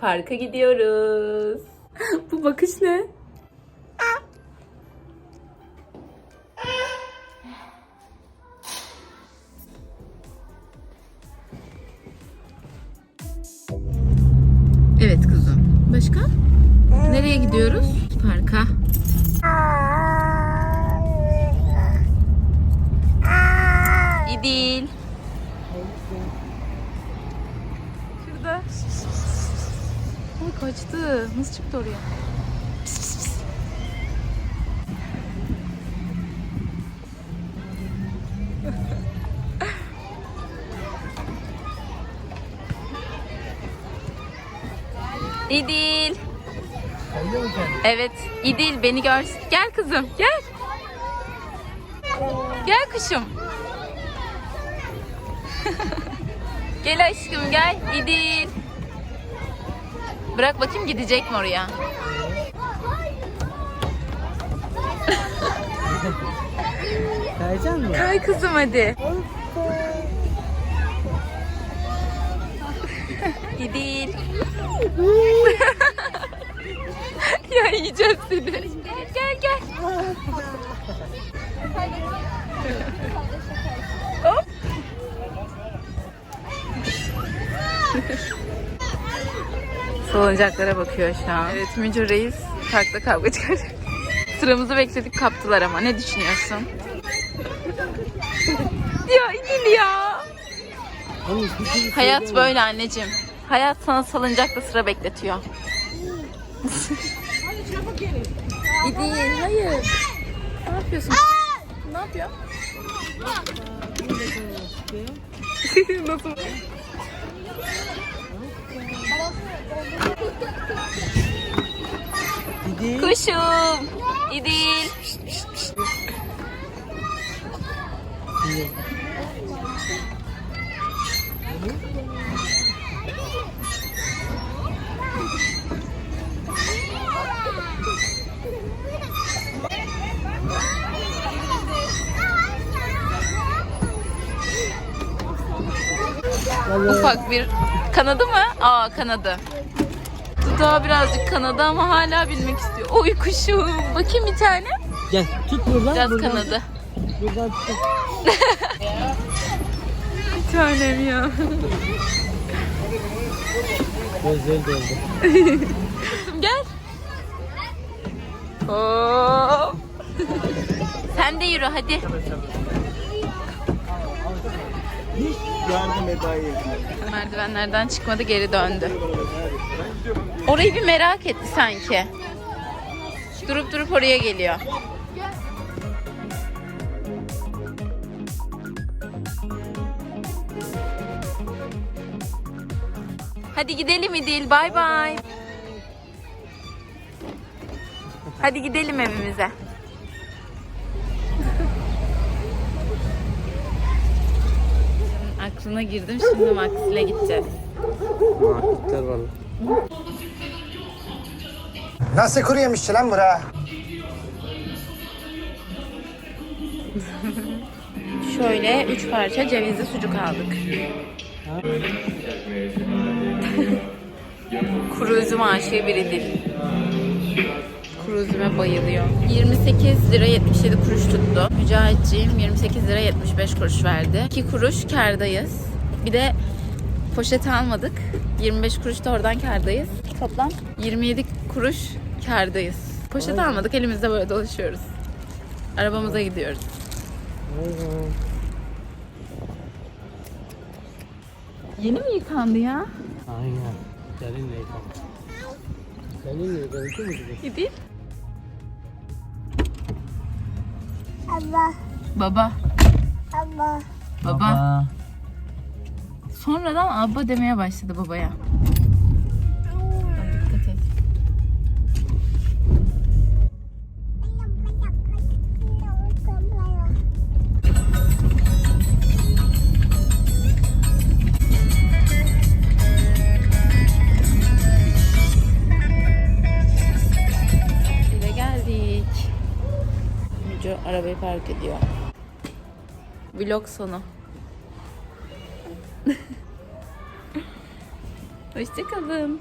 Parka gidiyoruz. Bu bakış ne? Evet kızım. Başka? Nereye gidiyoruz? Parka. İdil. Şurada. Ay kaçtı. Nasıl çıktı oraya? Pis, pis, pis. İdil. Evet, İdil beni gör. Gel kızım, gel. Gel kuşum. gel aşkım, gel. İdil. Bırak bakayım gidecek mi oraya? Kaycan mı? Kay kızım hadi. İdil. ya yiyeceğim seni. Gel gel. Hop. Salıncaklara bakıyor şu an. Evet Mücür Reis parkta kavga çıkaracak. Sıramızı bekledik kaptılar ama ne düşünüyorsun? ya İdil ya. Hayat böyle anneciğim. Hayat sana salıncakta sıra bekletiyor. İdil hayır. Ne yapıyorsun? ne yapıyor? Nasıl? Gidi. Kuşum. İdil. Ufak bir kanadı mı? Aa kanadı. Dudağı birazcık kanadı ama hala binmek istiyor. Oy kuşum. Bakayım bir tane. Gel tut buradan. Biraz buradan, kanadı. Buradan tut. Bir tanem ya. Gözleri doldu. Gel. Hop. Sen de yürü hadi. Merdivenlerden çıkmadı geri döndü. Orayı bir merak etti sanki. Durup durup oraya geliyor. Hadi gidelim İdil. Bay bay. Hadi gidelim evimize. Aklına girdim şimdi Max'le gideceğiz. Marketler var. Nasıl kuru yemişçi lan bura? Şöyle üç parça cevizli sucuk aldık. Kuru üzüm aşığı bir idil. Kuru üzüme bayılıyor. 28 lira 77 kuruş tuttu. Mücahitciğim 28 lira 75 kuruş verdi. 2 kuruş kardayız. Bir de poşet almadık. 25 kuruş da oradan kardayız. Toplam 27 kuruş kardayız. Poşet almadık elimizde böyle dolaşıyoruz. Arabamıza gidiyoruz. Yeni mi yıkandı ya? Aynen. Seninle yıkan. Seninle yıkan. Kim mi gidiyor? Gideyim. Abla, Baba. abla. Baba. Sonradan abba demeye başladı babaya. Arabayı park ediyor. Vlog sonu. Hoşçakalın.